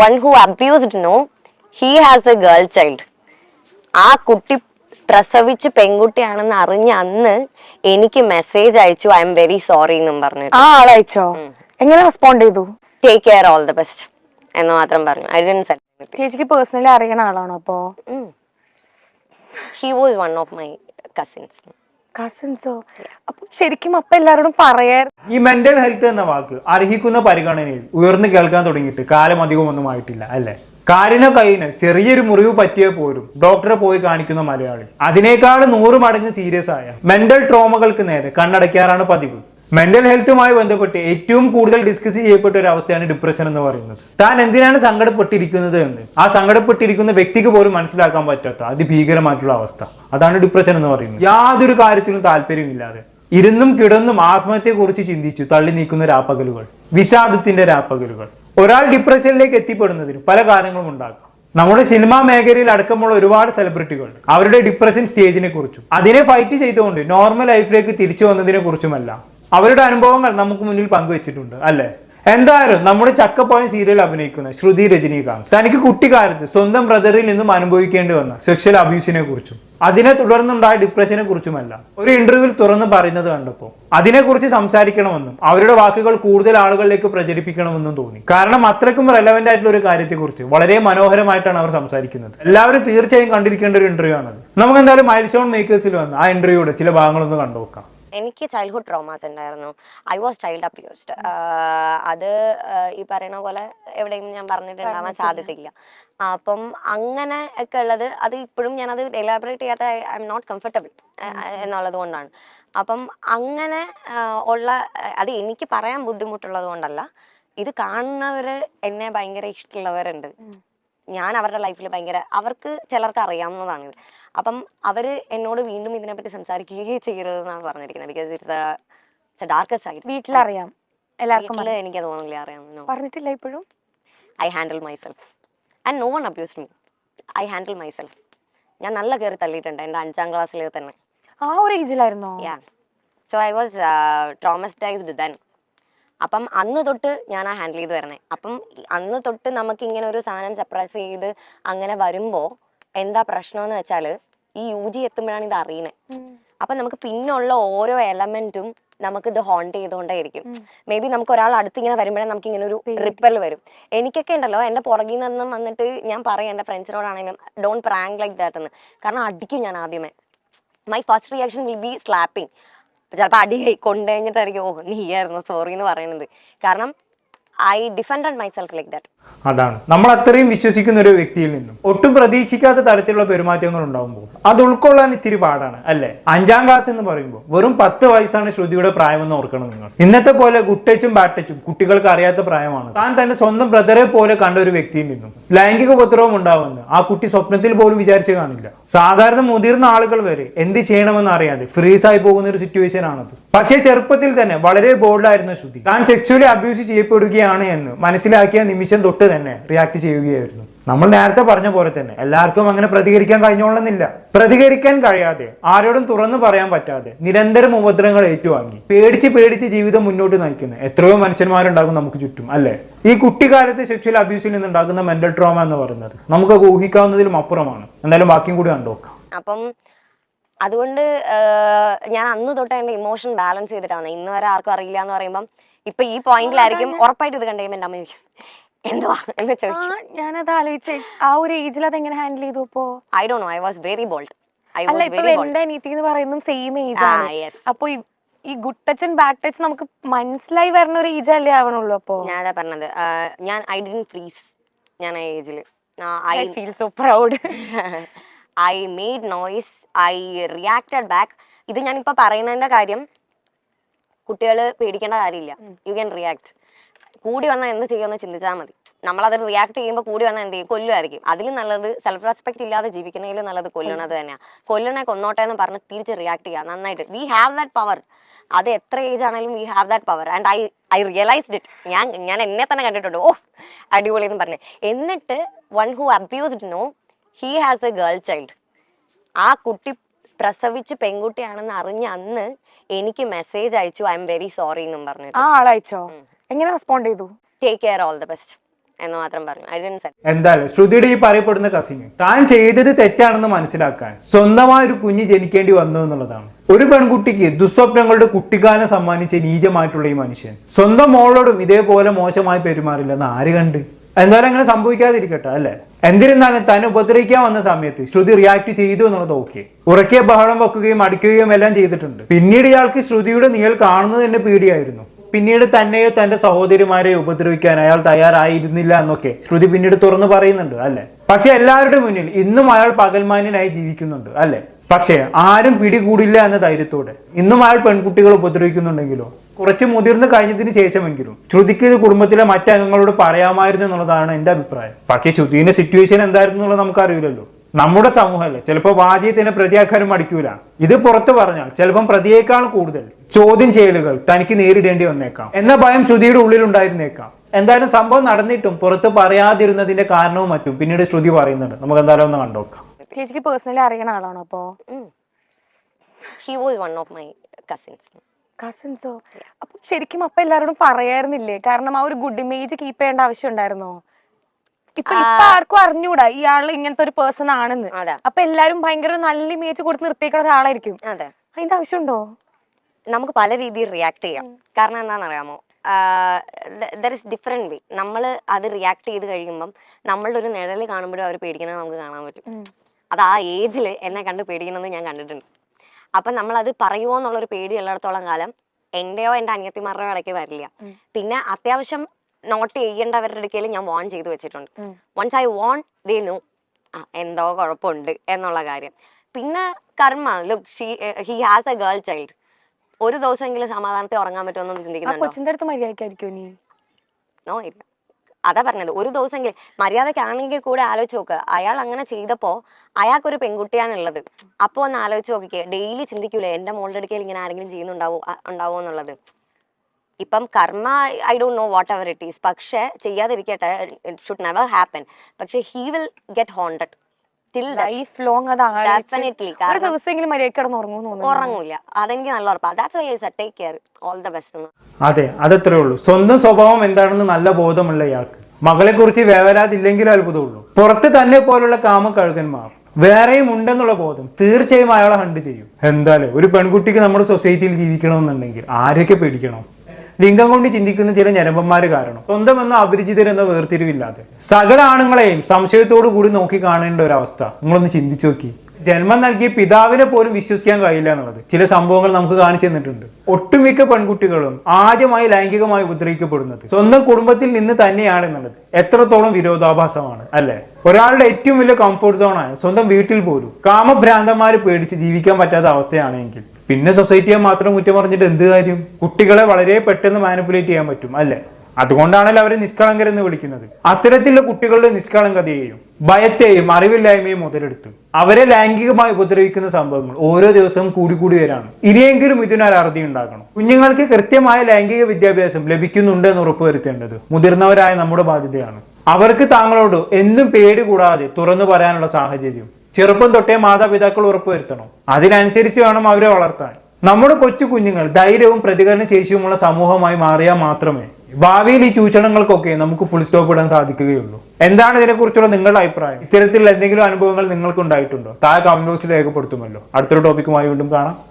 One who abused no he has a girl child ആ കുട്ടി പ്രസവിച്ച് പെൺകുട്ടിയാണെന്ന് അറിഞ്ഞ അന്ന് എനിക്ക് മെസ്സേജ് അയച്ചു ഐ എം വെരി സോറി എന്നും പറഞ്ഞു ആ ആളയച്ചോ എങ്ങനെ റെസ്പോണ്ട് ചെയ്തു? Take care all the best എന്ന് മാത്രം പറഞ്ഞു. ഐ ഡി സെറ്റ് ചേച്ചിക്ക് പേഴ്സണലി അറിയണ ആളാണോ അപ്പോ? He was one of my cousins കസിൻസോ അപ്പൊ ശരിക്കും അപ്പൊ എല്ലാരോടും പറയാ ഈ മെന്റൽ ഹെൽത്ത് എന്ന വാക്ക് അർഹിക്കുന്ന പരിഗണനയിൽ ഉയർന്നു കേൾക്കാൻ തുടങ്ങിയിട്ട് കാലം അധികം ഒന്നും ആയിട്ടില്ല അല്ലേ? കാലിന കൈയിന് ചെറിയൊരു മുറിവ് പറ്റിയ പോലും ഡോക്ടറെ പോയി കാണിക്കുന്ന മലയാളി. അതിനേക്കാൾ നൂറ് മടങ്ങ് സീരിയസ് ആയ മെന്റൽ ട്രോമകൾക്ക് നേരെ കണ്ണടയ്ക്കാറാണ് പതിവ്. മെന്റൽ ഹെൽത്തുമായി ബന്ധപ്പെട്ട് ഏറ്റവും കൂടുതൽ ഡിസ്കസ് ചെയ്യപ്പെട്ട ഒരു അവസ്ഥയാണ് ഡിപ്രഷൻ എന്ന് പറയുന്നത്. താൻ എന്തിനാണ് സങ്കടപ്പെട്ടിരിക്കുന്നത് എന്ന്? ആ സങ്കടപ്പെട്ടിരിക്കുന്ന വ്യക്തിക്ക് പോലും മനസ്സിലാക്കാൻ പറ്റാത്ത അതിഭീകരമായിട്ടുള്ള അവസ്ഥ. അതാണ് ഡിപ്രഷൻ എന്ന് പറയുന്നത്. യാതൊരു കാര്യത്തിലും താല്പര്യമില്ലാതെ ഇരുന്നും കിടന്നും ആത്മഹത്യയെക്കുറിച്ച് ചിന്തിച്ചു തള്ളി നീക്കുന്ന രാപ്പകലുകൾ വിഷാദത്തിന്റെ രാപ്പകലുകൾ. ഒരാൾ ഡിപ്രഷനിലേക്ക് എത്തിപ്പെടുന്നതിന് പല കാരണങ്ങളും ഉണ്ടാകാം. നമ്മുടെ സിനിമാ മേഖലയിൽ അടക്കമുള്ള ഒരുപാട് സെലിബ്രിറ്റികൾ അവരുടെ ഡിപ്രഷൻ സ്റ്റേജിനെ കുറിച്ചും അതിനെ ഫൈറ്റ് ചെയ്തുകൊണ്ട് നോർമൽ ലൈഫിലേക്ക് തിരിച്ചു വന്നതിനെ കുറിച്ചുമല്ല അവരുടെ അനുഭവങ്ങൾ നമുക്ക് മുന്നിൽ പങ്കുവച്ചിട്ടുണ്ട് അല്ലേ? എന്തായാലും നമ്മുടെ ചക്കപ്പോയ സീരിയൽ അഭിനയിക്കുന്ന ശ്രുതി രജനീകാന്ത്. തനിക്ക് കുട്ടിക്കാലത്ത് സ്വന്തം ബ്രദറിൽ നിന്നും അനുഭവിക്കേണ്ടി വന്ന സെക്ഷൽ അബ്യൂസിനെ കുറിച്ചും അതിനെ തുടർന്നുണ്ടായ ഡിപ്രഷനെ കുറിച്ചുമല്ല ഒരു ഇന്റർവ്യൂവിൽ തുറന്നു പറയുന്നത് കണ്ടപ്പോൾ അതിനെക്കുറിച്ച് സംസാരിക്കണമെന്നും അവരുടെ വാക്കുകൾ കൂടുതൽ ആളുകളിലേക്ക് പ്രചരിപ്പിക്കണമെന്നും തോന്നി. കാരണം അത്രയ്ക്കും റെലവെന്റ് ആയിട്ടുള്ള ഒരു കാര്യത്തെക്കുറിച്ച് വളരെ മനോഹരമായിട്ടാണ് അവർ സംസാരിക്കുന്നത്. എല്ലാവരും തീർച്ചയായും കണ്ടിരിക്കേണ്ട ഒരു ഇന്റർവ്യൂ ആണത്. നമുക്ക് എന്തായാലും മൈൽ സ്റ്റോൺ മേക്കേഴ്സിൽ വന്ന് ആ ഇന്റർവ്യൂയുടെ ചില ഭാഗങ്ങളൊന്ന് കണ്ടുനോക്കാം. എനിക്ക് ചൈൽഡ്ഹുഡ് ട്രോമാസ് ഉണ്ടായിരുന്നു. ഐ വാസ് ചൈൽഡ് അബ്യൂസ്ഡ് അത് ഈ പറയുന്ന പോലെ എവിടെയും ഞാൻ പറഞ്ഞിട്ടുണ്ടാവാൻ സാധ്യതയില്ല അപ്പം അങ്ങനെ ഒക്കെ ഉള്ളത് അത് ഇപ്പോഴും ഞാൻ അത് എലാബറേറ്റ് ചെയ്യാത്ത ഐ എം നോട്ട് കംഫർട്ടബിൾ എന്നുള്ളത് കൊണ്ടാണ്. അപ്പം അങ്ങനെ ഉള്ള അത് എനിക്ക് പറയാൻ ബുദ്ധിമുട്ടുള്ളത് കൊണ്ടല്ല. ഇത് കാണുന്നവര് എന്നെ ഭയങ്കര ഇഷ്ടമുള്ളവരുണ്ട്. ഞാൻ അവരുടെ ലൈഫിൽ ഭയങ്കര അവർക്ക് ചിലർക്ക് അറിയാവുന്നതാണ് അപ്പം അവർ എന്നോട് വീണ്ടും ഇതിനെപ്പറ്റി സംസാരിക്കുകയും ചെയ്യരുതെന്നാണ് പറഞ്ഞിരിക്കുന്നത്. ബിക്കോസ് ഇറ്റ്സ് ഡാർക്ക് സൈഡ് വീട്ടിലറിയാം. എല്ലാവർക്കും എനിക്ക് തോന്നുന്നില്ല അറിയാമെന്നോ പറഞ്ഞിട്ടില്ല ഇപ്പോഴും? I handle myself and no one abuse me I handle myself ഞാൻ നല്ല കയറി തള്ളിയിട്ടുണ്ട് എന്റെ അഞ്ചാം ക്ലാസ്സിൽ തന്നെ. ആ ഒരു ഏജിലായിരുന്നോ yeah so I was traumatized then അപ്പം അന്ന് തൊട്ട് ഞാൻ ആ ഹാൻഡിൽ ചെയ്ത് വരണേ അപ്പം അന്ന് തൊട്ട് നമുക്ക് ഇങ്ങനെ ഒരു സാധനം സെപ്പറേറ്റ് ചെയ്ത് അങ്ങനെ വരുമ്പോ എന്താ പ്രശ്നം എന്ന് വെച്ചാൽ ഈ യു ജി എത്തുമ്പോഴാണ് ഇത് അറിയണേ അപ്പം നമുക്ക് പിന്നുള്ള ഓരോ എലമെന്റും നമുക്ക് ഇത് ഹോണ്ട് ചെയ്തുകൊണ്ടേയിരിക്കും. മേ ബി നമുക്ക് ഒരാൾ അടുത്ത് ഇങ്ങനെ വരുമ്പോഴേ നമുക്ക് ഇങ്ങനെ ഒരു റിപ്പൽ വരും. എനിക്കൊക്കെ ഉണ്ടല്ലോ എന്റെ പുറകിൽ നിന്നും വന്നിട്ട് ഞാൻ പറയും എന്റെ ഫ്രണ്ട്സിനോടാണെങ്കിലും ഡോണ്ട് പ്രാങ്ക് ലൈക്ക് ദാറ്റ് എന്ന് കാരണം അടിക്കും ഞാൻ ആദ്യമേ. My first reaction will be slapping ചിലപ്പോൾ അടി കൊണ്ടു കഴിഞ്ഞിട്ടായിരിക്കും ഓ നീയായിരുന്നു സോറി എന്ന് പറയുന്നത് കാരണം I defend myself like that അതാണ്. നമ്മൾ അത്രയും വിശ്വസിക്കുന്ന ഒരു വ്യക്തിയിൽ നിന്നും ഒട്ടും പ്രതീക്ഷിക്കാത്ത തരത്തിലുള്ള പെരുമാറ്റങ്ങൾ ഉണ്ടാകുമ്പോൾ അത് ഉൾക്കൊള്ളാൻ ഇത്തിരി പാടാണ് അല്ലെ? അഞ്ചാം ക്ലാസ് എന്ന് പറയുമ്പോൾ വെറും പത്ത് വയസ്സാണ് ശ്രുതിയുടെ പ്രായമെന്ന് ഓർക്കണം നിങ്ങൾ. ഇന്നത്തെ പോലെ ഗുട്ടച്ചും ബാട്ടച്ചും കുട്ടികൾക്ക് അറിയാത്ത പ്രായമാണ്. താൻ തന്റെ സ്വന്തം ബ്രദറെ പോലെ കണ്ട ഒരു വ്യക്തിയിൽ നിന്നും ലൈംഗിക ഉപദ്രവം ഉണ്ടാവുമെന്ന് ആ കുട്ടി സ്വപ്നത്തിൽ പോലും വിചാരിച്ചു കാണില്ല. സാധാരണ മുതിർന്ന ആളുകൾ വരെ എന്ത് ചെയ്യണമെന്ന് അറിയാതെ ഫ്രീസ് ആയി പോകുന്ന ഒരു സിറ്റുവേഷൻ ആണത്. പക്ഷേ ചെറുപ്പത്തിൽ തന്നെ വളരെ ബോൾഡായിരുന്ന ശ്രുതി. താൻ സെക്ച്വലി അബ്യൂസ് ചെയ്യപ്പെടുകയാണ് എന്ന് മനസ്സിലാക്കിയ നിമിഷം തൊട്ട് തന്നെ റിയാക്ട് ചെയ്യുകയായിരുന്നു. നമ്മൾ നേരത്തെ പറഞ്ഞ പോലെ തന്നെ എല്ലാവർക്കും അങ്ങനെ പ്രതികരിക്കാൻ കഴിഞ്ഞോളുന്നില്ല. പ്രതികരിക്കാൻ കഴിയാതെ ആരോടും തുറന്നു പറയാൻ പറ്റാതെ നിരന്തരം ഉപദ്രവങ്ങൾ ഏറ്റുവാങ്ങി. പേടിച്ച് പേടിച്ച് ജീവിതം മുന്നോട്ട് നയിക്കുന്ന എത്രയോ മനുഷ്യന്മാരുണ്ടാകും നമുക്ക് ചുറ്റും അല്ലേ? ഈ കുട്ടിക്കാലത്ത് സെക്ഷൽ അബ്യൂസിൽ നിന്നുണ്ടാകുന്ന മെന്റൽ ട്രോമ എന്ന് പറയുന്നത് നമുക്ക് ഊഹിക്കാവുന്നതിലും അപ്പുറമാണ്. എന്തായാലും ബാക്കിയും കൂടി കണ്ടുനോക്കാം അപ്പം അതുകൊണ്ട് ഞാൻ അന്ന് തൊട്ട് എന്റെ ഇമോഷൻ ബാലൻസ് ചെയ്തിട്ടാണ്. ഇന്ന് വരെ ആർക്കും അറിയില്ല എന്ന് പറയുമ്പം ഇപ്പൊ ഈ പോയിന്റിലായിരിക്കും ഉറപ്പായിട്ട്. ഇത് കണ്ടു കഴിയുമ്പോൾ എന്റെ അമ്മ ചോദിക്കും. എന്തുവാ? എന്ന് ചോദിക്കും. ഞാനത് ആലോചിച്ചേ. ആ ഒരു ഏജിൽ അത് എങ്ങനെ ഹാൻഡിൽ ചെയ്തു I do know I was very bold. അല്ല ഇപ്പൊ എന്റെ അനീതി എന്ന് പറയുന്നതും സെയിം ഏജ് ആണ്. അപ്പൊ ഈ- good touch and bad touch നമുക്ക് മനസ്സിലായി വരുന്ന ഒരു ഏജ് അല്ലേ ആവണുള്ളൂ അപ്പോ? ഞാൻ അതാ പറഞ്ഞത് ഞാൻ ഐ ഡിൻ ഫ്രീസ് ഞാൻ ആ ഏജിൽ I feel so proud I made noise I reacted back ഇത് ഞാനിപ്പോൾ പറയുന്നതിന്റെ കാര്യം കുട്ടികൾ പേടിക്കേണ്ട കാര്യമില്ല. യു ക്യാൻ റിയാക്ട് കൂടി വന്നാൽ എന്ത് ചെയ്യുമെന്ന് ചിന്തിച്ചാൽ മതി. നമ്മളത് റിയാക്ട് ചെയ്യുമ്പോൾ കൂടി വന്നാൽ എന്ത് ചെയ്യും? കൊല്ലുമായിരിക്കും അതിലും നല്ലത് സെൽഫ് റെസ്പെക്ട് ഇല്ലാതെ ജീവിക്കണമെങ്കിലും നല്ലത് കൊല്ലണത് തന്നെയാണ് കൊല്ലണെ കൊന്നോട്ടെ എന്ന് പറഞ്ഞ് തിരിച്ച് റിയാക്ട് ചെയ്യുക നന്നായിട്ട്. വി ഹാവ് ദാറ്റ് പവർ അത് എത്ര ഏജ് ആണെങ്കിലും we have that power and I I realised it ഞാൻ ഞാൻ എന്നെ തന്നെ കണ്ടിട്ടുണ്ട്. ഓ അടിപൊളി എന്ന് പറഞ്ഞ്. എന്നിട്ട് one who abused no he has a girl child ആ കുട്ടി പ്രസവിച്ച് പെൺകുട്ടിയാണെന്ന് അറിഞ്ഞ അന്ന് എനിക്ക് മെസ്സേജ് അയച്ചു ഐ എം വെരി സോറി എന്നും പറഞ്ഞു ആ ആളയച്ചോ? എങ്ങനെ റെസ്പോണ്ട് ചെയ്തു? Take care all the best എന്ന് മാത്രം പറഞ്ഞു. ഐ ഡിഡ് സെറ്റ് എന്തായാലും ശ്രുതിയുടെ ഈ പറയപ്പെടുന്ന കസിങ് താൻ ചെയ്തത് തെറ്റാണെന്ന് മനസ്സിലാക്കാൻ സ്വന്തമായ ഒരു കുഞ്ഞ് ജനിക്കേണ്ടി വന്നു എന്നുള്ളതാണ്. ഒരു പെൺകുട്ടിക്ക് ദുസ്വപ്നങ്ങളുടെ കുട്ടിക്കാലം സമ്മാനിച്ച നീചമായിട്ടുള്ള ഈ മനുഷ്യൻ സ്വന്തം മോളോടും ഇതേപോലെ മോശമായി പെരുമാറില്ലെന്ന് ആര് കണ്ട്? എന്തായാലും അങ്ങനെ സംഭവിക്കാതിരിക്കട്ടെ അല്ലേ? എന്തിരുന്നാലും തന്നെ ഉപദ്രവിക്കാൻ വന്ന സമയത്ത് ശ്രുതി റിയാക്ട് ചെയ്തു എന്നുള്ളത് ഓക്കെ ഉറക്കിയ ബഹളം വെക്കുകയും അടിക്കുകയും എല്ലാം ചെയ്തിട്ടുണ്ട്. പിന്നീട് ഇയാൾക്ക് ശ്രുതിയുടെ നീൾ കാണുന്നത് തന്നെ പേടിയായിരുന്നു. പിന്നീട് തന്നെയോ തന്റെ സഹോദരിമാരെയോ ഉപദ്രവിക്കാൻ അയാൾ തയ്യാറായിരുന്നില്ല എന്നൊക്കെ ശ്രുതി പിന്നീട് തുറന്നു പറയുന്നുണ്ട് അല്ലെ? പക്ഷെ എല്ലാവരുടെ മുന്നിൽ ഇന്നും അയാൾ പകൽമാന്യനായി ജീവിക്കുന്നുണ്ട് അല്ലെ? പക്ഷേ ആരും പിടികൂടില്ല എന്ന ധൈര്യത്തോടെ ഇന്നും അയാൾ പെൺകുട്ടികൾ ഉപദ്രവിക്കുന്നുണ്ടെങ്കിലോ? കുറച്ച് മുതിർന്ന് കഴിഞ്ഞതിന് ശേഷമെങ്കിലും ശ്രുതിക്ക് ഇത് കുടുംബത്തിലെ മറ്റംഗങ്ങളോട് പറയാമായിരുന്നു എന്നുള്ളതാണ് എന്റെ അഭിപ്രായം. പക്ഷേ ശ്രുതിന്റെ സിറ്റുവേഷൻ എന്തായിരുന്നു എന്നുള്ളത് നമുക്കറിയില്ലല്ലോ. നമ്മുടെ സമൂഹമല്ലേ ചിലപ്പോൾ വാജ്യത്തിന് പ്രതിയാക്കാനും മടിക്കൂല. ഇത് പുറത്തു പറഞ്ഞാൽ ചിലപ്പം പ്രതിയേക്കാൾ കൂടുതൽ ചോദ്യം ചെയ്യലുകൾ തനിക്ക് നേരിടേണ്ടി വന്നേക്കാം. എന്ന ഭയം ശ്രുതിയുടെ ഉള്ളിൽ ഉണ്ടായിരുന്നേക്കാം എന്തായാലും സംഭവം നടന്നിട്ടും പുറത്ത് പറയാതിരുന്നതിന്റെ കാരണവും മറ്റും പിന്നീട് ശ്രുതി പറയുന്നുണ്ട്. നമുക്ക് എന്തായാലും ഒന്ന് കണ്ടോക്കാം ചേച്ചിക്ക് പേഴ്സണലി അറിയുന്ന ആളാണോ അപ്പോ? He was one of my cousins കസിൻസോ അപ്പൊ ശരിക്കും അപ്പൊ എല്ലാരോടും പറയായിരുന്നില്ലേ? കാരണം ആ ഒരു ഗുഡ് ഇമേജ് കീപ്പ് ചെയ്യേണ്ട ആവശ്യം ഉണ്ടായിരുന്നോ? ഇപ്പൊ ഇപ്പൊ ആർക്കും അറിഞ്ഞൂടാ ഇയാൾ ഇങ്ങനത്തെ ഒരു പേഴ്സൺ ആണെന്ന്. അപ്പൊ എല്ലാരും ഭയങ്കര നല്ല ഇമേജ് കൊടുത്ത് നിർത്തിയേക്കുന്ന ഒരാളായിരിക്കും. അതെ. അതിന്റെ ആവശ്യമുണ്ടോ? നമുക്ക് പല രീതിയിൽ റിയാക്ട് ചെയ്യാം. കാരണം എന്താണെന്നറിയാമോ? ദർ ഇസ് ഡിഫറെന്റ് വേ നമ്മൾ അത് റിയാക്ട് ചെയ്ത് കഴിയുമ്പം നമ്മളുടെ ഒരു നിഴൽ കാണുമ്പോഴും അവർ പേടിക്കുന്നത് നമുക്ക് കാണാൻ പറ്റും. അത് ആ ഏജിൽ എന്നെ കണ്ട് പേടിക്കുന്നത് ഞാൻ കണ്ടിട്ടുണ്ട്. അപ്പം നമ്മളത് പറയുമോ എന്നുള്ളൊരു പേടി ഉള്ളിടത്തോളം കാലം എന്റെയോ എന്റെ അനിയത്തിമാരുടെയോ ഇടയ്ക്ക് വരില്ല. പിന്നെ അത്യാവശ്യം നോട്ട് ചെയ്യേണ്ടവരുടെ അടുക്കൽ ഞാൻ വോൺ ചെയ്ത് വെച്ചിട്ടുണ്ട്. Once I warn they know ആ എന്തോ കുഴപ്പമുണ്ട് എന്നുള്ള കാര്യം. പിന്നെ കർമ്മ look she he has a girl child ഒരു ദിവസമെങ്കിലും സമാധാനത്തിൽ ഉറങ്ങാൻ പറ്റുമെന്ന് ചിന്തിക്കുന്നുണ്ടോ? നീ? ഇല്ല. അതാ പറഞ്ഞത്. ഒരു ദിവസമെങ്കിലും മര്യാദക്കാണെങ്കിൽ കൂടെ ആലോചിച്ച് നോക്കുക അയാൾ അങ്ങനെ ചെയ്തപ്പോ അയാൾക്കൊരു പെൺകുട്ടിയാണുള്ളത് അപ്പോൾ ഒന്ന് ആലോചിച്ച് നോക്കിക്കേ. ഡെയിലി ചിന്തിക്കൂലേ? എന്റെ മോളുടെ അടുക്കൽ ഇങ്ങനെ ആരെങ്കിലും ചെയ്യുന്നുണ്ടാവോ ഉണ്ടാവോ എന്നുള്ളത്. ഇപ്പം കർമ്മ I don't know whatever it is പക്ഷേ ചെയ്യാതിരിക്കട്ടെ ഇറ്റ് ഷുഡ് നെവർ ഹാപ്പൻ പക്ഷേ he will get haunted life long definitely ഒരു കാരണം ദിവസമെങ്കിലും മര്യാദ കിടന്ന് ഉറങ്ങുന്നു തോന്നുന്നു ഉറങ്ങൂല. അതെനിക്ക് നല്ല ഉറപ്പാണ് that's why I take care all the best അതെ അതത്രേ ഉള്ളൂ. സ്വന്തം സ്വഭാവം എന്താണെന്ന് നല്ല ബോധമുള്ള ഇയാൾക്ക്. മകളെ കുറിച്ച് വേവരാതില്ലെങ്കിലും അത്ഭുതമുള്ളൂ. പുറത്ത് തന്നെ പോലുള്ള കാമക്കഴുകന്മാർ വേറെയും ഉണ്ടെന്നുള്ള ബോധം തീർച്ചയായും അയാളെ ഹണ്ട് ചെയ്യും. എന്തായാലും ഒരു പെൺകുട്ടിക്ക് നമ്മുടെ സൊസൈറ്റിയിൽ ജീവിക്കണമെന്നുണ്ടെങ്കിൽ ആരൊക്കെ പേടിക്കണം? ലിംഗം കൊണ്ട് ചിന്തിക്കുന്ന ചില ഞരമ്പന്മാര് കാരണം. സ്വന്തം എന്ന അപരിചിതരെന്ന വേർതിരിവില്ലാതെ. സകല ആണുങ്ങളെയും സംശയത്തോടു കൂടി നോക്കി കാണേണ്ട ഒരു അവസ്ഥ നിങ്ങളൊന്ന് ചിന്തിച്ചു നോക്കി. ജന്മം നൽകിയ പിതാവിനെ പോലും വിശ്വസിക്കാൻ കഴിയില്ല എന്നുള്ളത് ചില സംഭവങ്ങൾ നമുക്ക് കാണിച്ചു തന്നിട്ടുണ്ട്. ഒട്ടുമിക്ക പെൺകുട്ടികളും ആദ്യമായി ലൈംഗികമായി ഉപദ്രവിക്കപ്പെടുന്നത് സ്വന്തം കുടുംബത്തിൽ നിന്ന് തന്നെയാണ് എന്നുള്ളത്. എത്രത്തോളം വിരോധാഭാസമാണ് അല്ലെ? ഒരാളുടെ ഏറ്റവും വലിയ കംഫോർട്ട് സോണായ സ്വന്തം വീട്ടിൽ പോലും കാമഭ്രാന്തന്മാര് പേടിച്ച് ജീവിക്കാൻ പറ്റാത്ത അവസ്ഥയാണെങ്കിൽ പിന്നെ സൊസൈറ്റിയെ മാത്രം കുറ്റം പറഞ്ഞിട്ട് എന്ത് കാര്യം? കുട്ടികളെ വളരെ പെട്ടെന്ന് മാനിപ്പുലേറ്റ് ചെയ്യാൻ പറ്റും അല്ലെ? അതുകൊണ്ടാണല്ലോ അവരെ നിഷ്കളങ്കരെന്ന് വിളിക്കുന്നത്. അത്തരത്തിലുള്ള കുട്ടികളുടെ നിഷ്കളങ്കതയെയും ഭയത്തെയും അറിവില്ലായ്മയും മുതലെടുത്ത് അവരെ ലൈംഗികമായി ഉപദ്രവിക്കുന്ന സംഭവങ്ങൾ ഓരോ ദിവസവും കൂടി കൂടി വരാണ്. ഇനിയെങ്കിലും ഇതിനൊരു അറുതി ഉണ്ടാക്കണം കുഞ്ഞുങ്ങൾക്ക് കൃത്യമായ ലൈംഗിക വിദ്യാഭ്യാസം ലഭിക്കുന്നുണ്ട് എന്ന് ഉറപ്പുവരുത്തേണ്ടത് മുതിർന്നവരായ നമ്മുടെ ബാധ്യതയാണ്. അവർക്ക് താങ്കളോട് എന്നും പേടി കൂടാതെ തുറന്നു പറയാനുള്ള സാഹചര്യം ചെറുപ്പം തൊട്ടേ മാതാപിതാക്കൾ ഉറപ്പുവരുത്തണം. അതിനനുസരിച്ച് വേണം അവരെ വളർത്താൻ. നമ്മുടെ കൊച്ചു കുഞ്ഞുങ്ങൾ ധൈര്യവും പ്രതികരണ ശേഷിയുമുള്ള സമൂഹമായി മാറിയാൽ മാത്രമേ ഭാവിയിൽ ഈ ചൂഷണങ്ങൾക്കൊക്കെ നമുക്ക് ഫുൾ സ്റ്റോപ്പ് ഇടാൻ സാധിക്കുകയുള്ളൂ. എന്താണ് ഇതിനെക്കുറിച്ചുള്ള നിങ്ങളുടെ അഭിപ്രായം? ഇത്തരത്തിലുള്ള എന്തെങ്കിലും അനുഭവങ്ങൾ നിങ്ങൾക്ക് ഉണ്ടായിട്ടുണ്ടോ താഴെ കമന്റ് ബോക്സിൽ രേഖപ്പെടുത്തുമല്ലോ. അടുത്തൊരു ടോപ്പിക്കുമായി വീണ്ടും കാണാം.